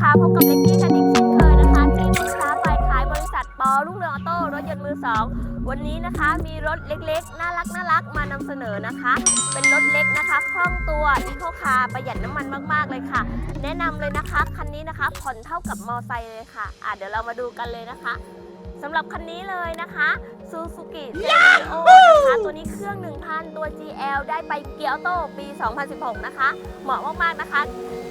คะ พบกับเล็กกี้กันอีกเช่นเคยนะคะ ที่ปรึกษาฝ่ายขายบริษัทปอรุ่งเรืองออโต้รถยนต์มือสองวันนี้นะคะมีรถเล็กๆ น่ารักน่ารักมานำเสนอนะคะ เป็นรถเล็กนะคะคล่องตัวอีโคคาร์ประหยัดน้ำมันมากๆเลยค่ะ แนะนำเลยนะคะคันนี้นะคะผ่อนเท่ากับมอเตอร์ไซค์เลยค่ะอะ เดี๋ยวเรามาดูกันเลยนะคะสำหรับคันนี้เลยนะคะซูซูกิเซโอ ตัวนี้เครื่อง 1,000 ตัว GL ได้ไปเกียร์โตปี 2016 นะคะ เหมาะมากๆนะคะ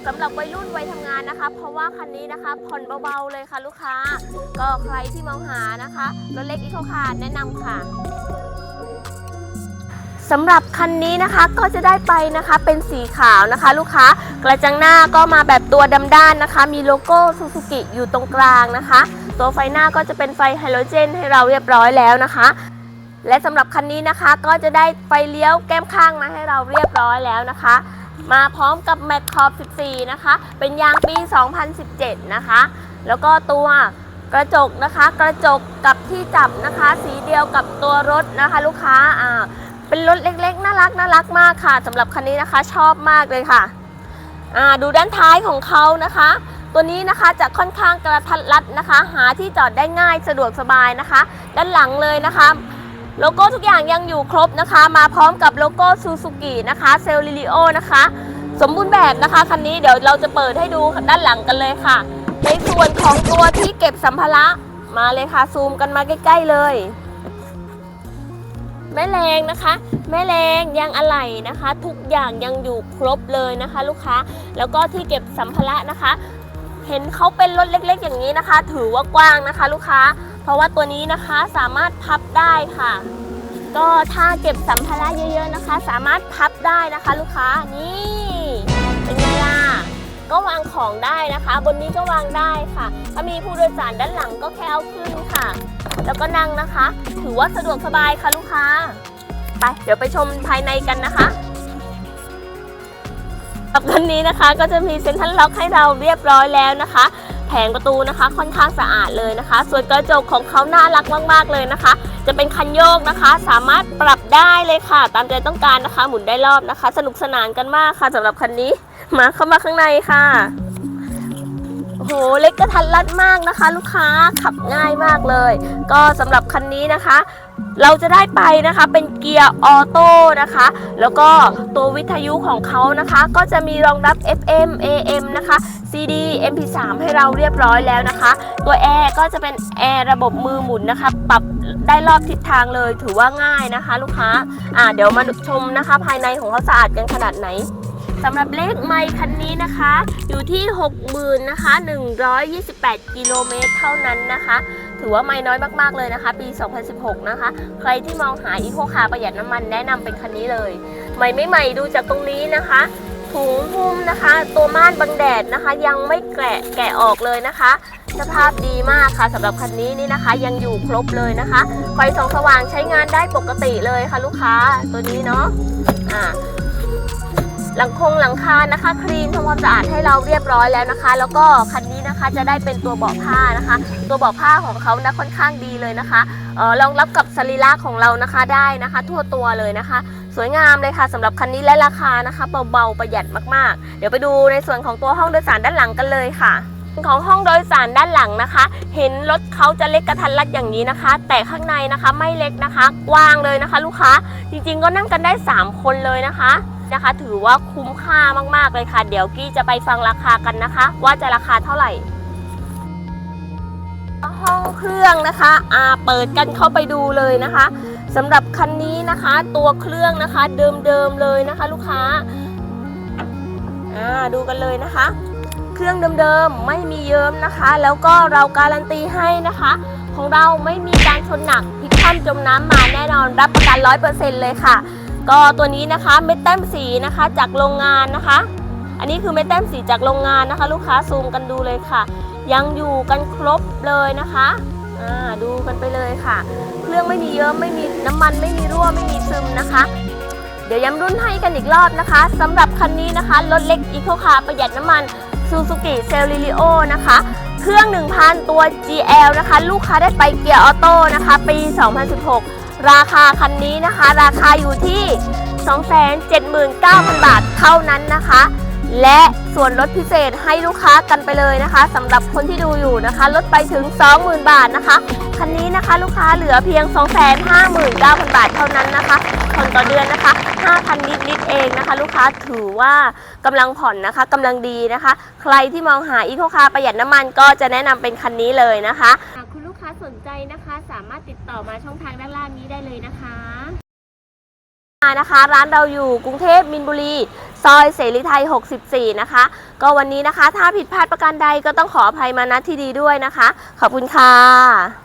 สำหรับวัยรุ่นวัยทำงานนะคะ เพราะว่าคันนี้นะคะผ่อนเบาๆเลยค่ะลูกค้า ก็ใครที่มองหานะคะรถเล็กอีโคคาร์แนะนำค่ะสำหรับคันนี้นะคะก็จะได้ไปนะคะเป็นสีขาวนะคะ ลูกค้ากระจังหน้าก็มาแบบตัวดำด้านนะคะ มีโลโก้ซูซูกิอยู่ตรงกลางนะคะ ตัวไฟหน้าก็จะเป็นไฟไฮโลเจนให้เราเรียบร้อยแล้วนะคะ และสำหรับคันนี้นะคะก็จะได้ไฟเลี้ยวแก้มข้างมาให้เราเรียบร้อยแล้วนะคะ มาพร้อมกับแม c ขอบ14 นะคะ เป็นยางปี 2017 นะคะ แล้วก็ตัวกระจกนะคะกระจกกับที่จับนะคะ สีเดียวกับตัวรถนะคะ ลูกค้าอ่าเป็นรถเล็กๆน่ารักน่ารักมากค่ะสำหรับคันนี้นะคะชอบมากเลยค่ะอ่าดูด้านท้ายของเขานะคะ ตัวนี้นะคะจะค่อนข้างกระทัดรัดนะคะ หาที่จอดได้ง่ายสะดวกสบายนะคะ ด้านหลังเลยนะคะ โลโก้ทุกอย่างยังอยู่ครบนะคะ มาพร้อมกับโลโก้ซูซูกินะคะเซลลิลิโอนะคะ สมบูรณ์แบบนะคะคันนี้เดี๋ยวเราจะเปิดให้ดูด้านหลังกันเลยค่ะ ในส่วนของตัวที่เก็บสัมภาระมาเลยค่ะซูมกันมาใกล้ ๆเลย แม่แรงนะคะ แม่แรงยางอะไหล่นะคะ ทุกอย่างยังอยู่ครบเลยนะคะ ลูกค้าแล้วก็ที่เก็บสัมภาระนะคะ เห็นเขาเป็นรถเล็ก ๆ อย่างนี้นะคะ ถือว่ากว้างนะคะ ลูกค้า เพราะว่าตัวนี้นะคะสามารถพับได้ค่ะ ก็ถ้าเก็บสัมภาระเยอะๆนะคะ สามารถพับได้นะคะ ลูกค้านี่เป็นไงล่ะก็วางของได้นะคะ บนนี้ก็วางได้ค่ะ ถ้ามีผู้โดยสารด้านหลังก็แค่เอาขึ้นค่ะ แล้วก็นั่งนะคะ ถือว่าสะดวกสบายค่ะลูกค้า ไปเดี๋ยวไปชมภายในกันนะคะกับคันนี้นะคะก็จะมีเซ็นทรัลล็อกให้เราเรียบร้อยแล้วนะคะ แผงประตูนะคะ ค่อนข้างสะอาดเลยนะคะ ส่วนกระจกของเขาน่ารักมาก ๆ เลยนะคะ จะเป็นคันโยกนะคะ สามารถปรับได้เลยค่ะ ตามใจต้องการนะคะ หมุนได้รอบนะคะ สนุกสนานกันมากค่ะสำหรับคันนี้ มาเข้ามาข้างในค่ะโอ้โหเล็กกระทัดรัดมากนะคะ ลูกค้าขับง่ายมากเลย ก็สำหรับคันนี้นะคะ เราจะได้ไปนะคะเป็นเกียร์ออโต้นะคะ แล้วก็ตัววิทยุของเขานะคะ ก็จะมีรองรับ FM AM นะคะ CD MP3 ให้เราเรียบร้อยแล้วนะคะ ตัวแอร์ก็จะเป็นแอร์ระบบมือหมุนนะคะ ปรับได้รอบทิศทางเลยถือว่าง่ายนะคะ ลูกค้าอ่าเดี๋ยวมาชมนะคะ ภายในของเขาสะอาดกันขนาดไหน สำหรับเลขไมค์คันนี้นะคะ อยู่ที่ 60,000นะคะ128 กิโลเมตรเท่านั้นนะคะ ถือว่าไม่น้อยมากๆเลยนะคะ ปี 2016 นะคะ ใครที่มองหาอีโคคาร์ประหยัดน้ำมันแนะนำเป็นคันนี้เลยใหม่ไม่ใหม่ดูจากตรงนี้นะคะ ถุงหุ้มนะคะ ตัวม่านบังแดดนะคะ ยังไม่แกะแกะออกเลยนะคะ สภาพดีมากค่ะสำหรับคันนี้นี่นะคะ ยังอยู่ครบเลยนะคะไฟสองสว่างใช้งานได้ปกติเลยค่ะลูกค้าตัวนี้เนาะอ่า หลังคงหลังคานะคะคลีนทำความสะอาดให้เราเรียบร้อยแล้วนะคะ แล้วก็คันนี้นะคะจะได้เป็นตัวเบาะผ้านะคะ ตัวเบาะผ้าของเขานะค่อนข้างดีเลยนะคะออรองรับกับสรีระของเรานะคะได้นะคะ ทั่วตัวเลยนะคะ สวยงามเลยค่ะสำหรับคันนี้และราคานะคะเบาๆประหยัดมากๆ เดี๋ยวไปดูในส่วนของตัวห้องโดยสารด้านหลังกันเลยค่ะของห้องโดยสารด้านหลังนะคะ เห็นรถเขาจะเล็กกระทันรัดอย่างนี้นะคะ แต่ข้างในนะคะไม่เล็กนะคะกว้างเลยนะคะ ลูกค้าจริงๆก็นั่งกันได้ 3 คนเลยนะคะ นะคะ ถือว่าคุ้มค่ามากๆเลยค่ะ เดี๋ยวกี้จะไปฟังราคากันนะคะ ว่าจะราคาเท่าไหร่ ห้องเครื่องนะคะอ่าเปิดกันเข้าไปดูเลยนะคะสำหรับคันนี้นะคะ ตัวเครื่องนะคะเดิมๆเลยนะคะ ลูกค้าอ่าดูกันเลยนะคะ เครื่องเดิมๆไม่มีเยิ้มนะคะ แล้วก็เราการันตีให้นะคะ ของเราไม่มีการชนหนักพลิกคว่ำจมน้ำมาแน่นอนรับประกัน 100%เลยค่ะ ก็ตัวนี้นะคะเม็ดแต้มสีนะคะจากโรงงานนะคะ อันนี้คือเม็ดแต้มสีจากโรงงานนะคะ ลูกค้าซูมกันดูเลยค่ะ ยังอยู่กันครบเลยนะคะดูกันไปเลยค่ะ เครื่องไม่มีเยิ้มไม่มีน้ำมันไม่มีรั่วไม่มีซึมนะคะ เดี๋ยวย้ำรุ่นให้กันอีกรอบนะคะสำหรับคันนี้นะคะรถเล็กอีโคคาร์ประหยัดน้ำมันซูซูกิเซลลิลิโอนะคะ เครื่อง 1,000 ตัว GL นะคะ ลูกค้าได้ไปเกียร์ออโต้นะคะ ปี 2016 ราคาคันนี้นะคะ ราคาอยู่ที่ 279,000 บาทเท่านั้นนะคะ และส่วนลดพิเศษให้ลูกค้ากันไปเลยนะคะสำหรับคนที่ดูอยู่นะคะ ลดไปถึง 20,000 บาทนะคะ คันนี้นะคะลูกค้าเหลือเพียง 259,000 บาทเท่านั้นนะคะผ่อนต่อเดือนนะคะ 5,000 ลิตรลิตรเองนะคะ ลูกค้าถือว่ากำลังผ่อนนะคะกำลังดีนะคะ ใครที่มองหาอีโคคาร์ประหยัดน้ำมันก็จะแนะนำเป็นคันนี้เลยนะคะ ค้าสนใจนะคะสามารถติดต่อมาช่องทางด้านล่างนี้ได้เลยนะคะนะคะร้านเราอยู่กรุงเทพมินบุรี ซอยเสรีไทย 64 นะคะ ก็วันนี้นะคะ ถ้าผิดพลาดประการใดก็ต้องขออภัยมาณที่ดีด้วยนะคะ ขอบคุณค่ะ